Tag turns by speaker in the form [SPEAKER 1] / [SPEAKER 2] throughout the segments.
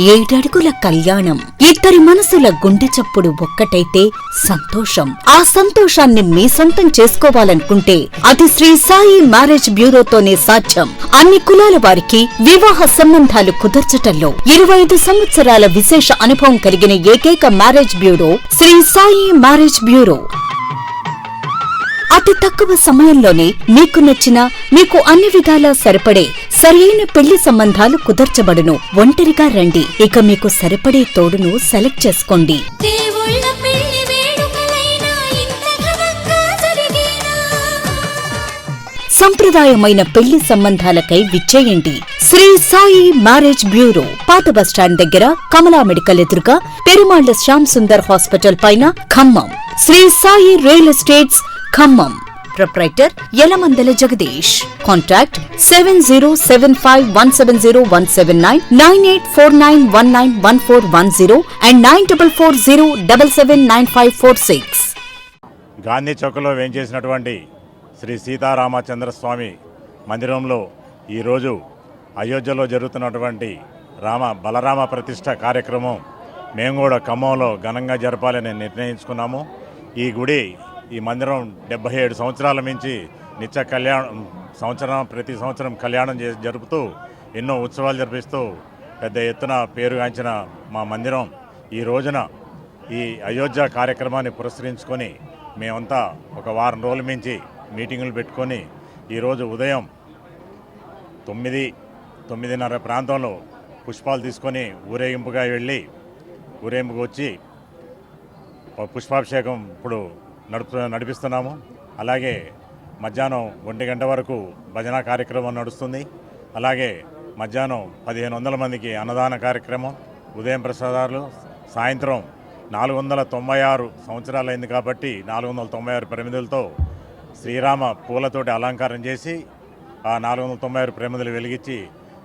[SPEAKER 1] ఏడడుగుల కళ్యాణం. ఇద్దరి మనసుల గుండె చప్పుడు ఒక్కటైతే సంతోషం. ఆ సంతోషాన్ని మీ సొంతం చేసుకోవాలనుకుంటే అది శ్రీ సాయి మ్యారేజ్ బ్యూరోతోనే సాధ్యం. అన్ని కులాల వారికి వివాహ సంబంధాలు కుదర్చటంలో ఇరవై ఐదు సంవత్సరాల విశేష అనుభవం కలిగిన ఏకైక marriage bureau Shri Sai marriage bureau. అతి తక్కువ సమయంలోనే మీకు నచ్చిన మీకు అన్ని విధాలా సరిపడే సరియైన పెళ్ళి సంబంధాలు కుదర్చబడును. ఒంటరిగా రండి. ఇక మీకు సరిపడే తోడును సెలెక్ట్ చేసుకోండి. సంప్రదాయమైన పెళ్ళి సంబంధాలకై విచ్చేయండి. శ్రీ సాయి మ్యారేజ్ బ్యూరో పాత బస్టాండ్ దగ్గర కమలా మెడికల్ ఎదురుగా పెరుమాళ్ళ శ్యామ్ సుందర్ హాస్పిటల్ పైన Khammam. Shri Sai real estates Khammam. Proprietor Yalamandala Jagadish. Contact seven zero seven five one seven zero one seven nine nine eight four nine one nine one four one zero and nine double four zero double seven nine five four six.
[SPEAKER 2] Gandhi చౌక్లో వేంచేసినటువంటి శ్రీ సీతారామచంద్ర స్వామి మందిరంలో ఈరోజు అయోధ్యలో జరుగుతున్నటువంటి రామ బలరామ ప్రతిష్ట కార్యక్రమం మేము కూడా ఖమ్మంలో ఘనంగా జరపాలని నిర్ణయించుకున్నాము. ఈ గుడి ఈ మందిరం డెబ్బై ఏడు సంవత్సరాల మించి నిత్య కళ్యాణం సంవత్సరం ప్రతి సంవత్సరం కళ్యాణం జరుపుతూ ఎన్నో ఉత్సవాలు జరిపిస్తూ పెద్ద ఎత్తున పేరుగాంచిన మా మందిరం ఈ రోజున ఈ అయోధ్య కార్యక్రమాన్ని పురస్కరించుకొని మేమంతా ఒక వారం రోజుల మించి మీటింగులు పెట్టుకొని ఈరోజు ఉదయం తొమ్మిది తొమ్మిదిన్నర ప్రాంతంలో పుష్పాలు తీసుకొని ఊరేగింపుగా వెళ్ళి ఊరేగింపుకు వచ్చి పుష్పాభిషేకం ఇప్పుడు నడుపు నడిపిస్తున్నాము. అలాగే మధ్యాహ్నం ఒంటి గంట వరకు భజన కార్యక్రమం నడుస్తుంది. అలాగే మధ్యాహ్నం పదిహేను వందల మందికి అన్నదాన కార్యక్రమం ఉదయం ప్రసాదాలు సాయంత్రం నాలుగు వందల తొంభై ఆరు సంవత్సరాలైంది కాబట్టి నాలుగు వందల తొంభై ఆరు ప్రమిదలతో శ్రీరామ పూలతోటి అలంకారం చేసి ఆ నాలుగు వందల తొంభై ఆరు ప్రమిదలు వెలిగించి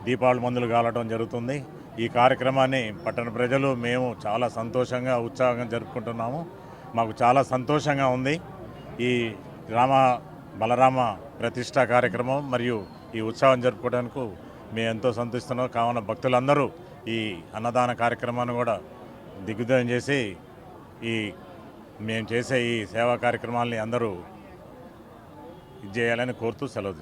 [SPEAKER 2] దీపావళి మందులు కాలటం జరుగుతుంది. ఈ కార్యక్రమాన్ని పట్టణ ప్రజలు మేము చాలా సంతోషంగా ఉత్సాహంగా జరుపుకుంటున్నాము. మాకు చాలా సంతోషంగా ఉంది. ఈ రామ బలరామ ప్రతిష్ట కార్యక్రమం మరియు ఈ ఉత్సవం జరుపుకోవడానికి మేము ఎంతో సంతోషిస్తున్నాం. కావున భక్తులందరూ ఈ అన్నదాన కార్యక్రమాన్ని కూడా దిగ్విజయం చేసి ఈ మేము చేసే ఈ సేవా కార్యక్రమాల్ని అందరూ ఇది చేయాలని కోరుతూ సెలవు